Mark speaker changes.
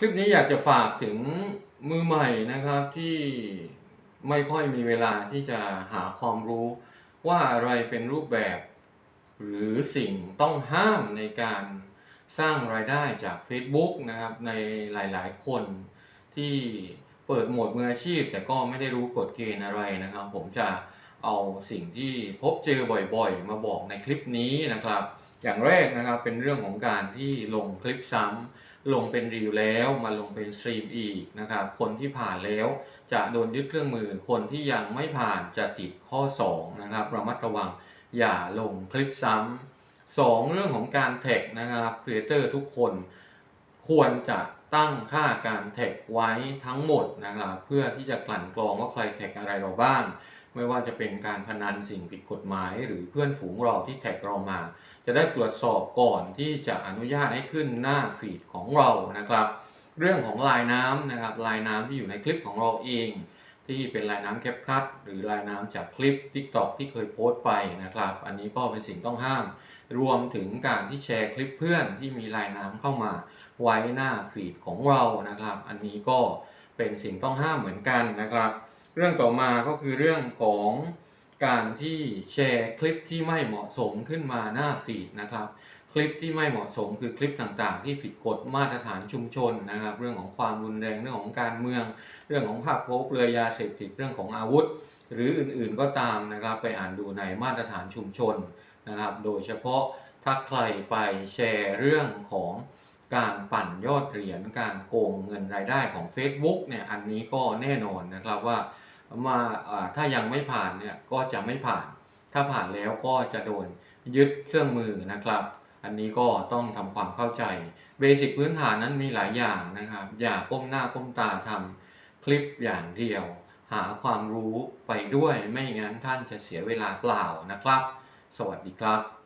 Speaker 1: คลิปนี้อยากจะฝากถึงมือใหม่นะครับที่ไม่ค่อยมีเวลาที่จะหาความรู้ ว่าอะไรเป็นรูปแบบ หรือสิ่งต้องห้ามในการสร้างรายได้จาก Facebook นะครับ ในหลายๆ คนที่เปิดโหมดมืออาชีพ แต่ก็ไม่ได้รู้กฎเกณฑ์อะไรนะครับ ผมจะเอาสิ่งที่พบเจอบ่อยๆ มาบอกในคลิปนี้นะครับ อย่างแรกนะครับเป็นเรื่องของการที่ลงคลิปซ้ำลงเป็นรีวิวแล้วมาลงเป็นสตรีมอีกนะครับคนที่ผ่านแล้วจะโดนยึดเครื่องมือ คนที่ยังไม่ผ่านจะติดข้อ2นะครับระมัดระวังอย่าลงคลิปซ้ำสองเรื่องของการแท็กนะครับครีเอเตอร์ทุกคนควรจะ ตั้งค่าการแท็กไว้ทั้งหมดนะครับเพื่อที่จะกลั่นกรองว่าใครแท็กอะไรเราบ้าง ไม่ว่าจะเป็นการพนันสิ่งผิดกฎหมาย หรือเพื่อนฝูงเราที่แท็กเรามา จะได้ตรวจสอบก่อนที่จะอนุญาตให้ขึ้นหน้าฟีดของเรานะครับ เรื่องของลายน้ำนะครับลายน้ำที่อยู่ในคลิปของเราเอง ที่เป็นลายน้ำแคปคัตหรือลายน้ำจากคลิป TikTok ที่เคยโพสต์ไปนะครับ อันนี้ก็เป็นสิ่งต้องห้าม รวมถึงการที่แชร์คลิปเพื่อนที่มีลายน้ำเข้ามาไว้หน้าฟีดของเรานะครับ อันนี้ก็เป็นสิ่งต้องห้ามเหมือนกันนะครับ เรื่องต่อมาก็คือเรื่องของ การที่แชร์คลิปที่ไม่เหมาะสมขึ้นมาหน้าฟีดนะครับ คลิปที่ไม่เหมาะสมคือคลิปต่างๆ ที่ผิดกฎมาตรฐานชุมชนนะครับ เรื่องของความรุนแรงเรื่องของการเมือง เรื่องของภาพโป๊เปลือยยาเสพติดเรื่องของอาวุธ หรืออื่นๆก็ตามนะครับ ไปอ่านดูในมาตรฐานชุมชนนะครับ โดยเฉพาะถ้าใครไปแชร์เรื่องของการปั่นยอดเหรียญการโกงเงินรายได้ของ Facebook เนี่ยอันนี้ก็แน่นอนนะครับว่า มาถ้ายังไม่ผ่านเนี่ยก็จะไม่ผ่าน ถ้าผ่านแล้วก็จะโดนยึดเครื่องมือนะครับ อันนี้ก็ต้องทำความเข้าใจเบสิกพื้นฐานนั้นมีหลายอย่างนะครับ อย่าก้มหน้าก้มตาทำคลิปอย่างเดียว หาความรู้ไปด้วยไม่งั้นท่านจะเสียเวลาเปล่านะครับ สวัสดีครับ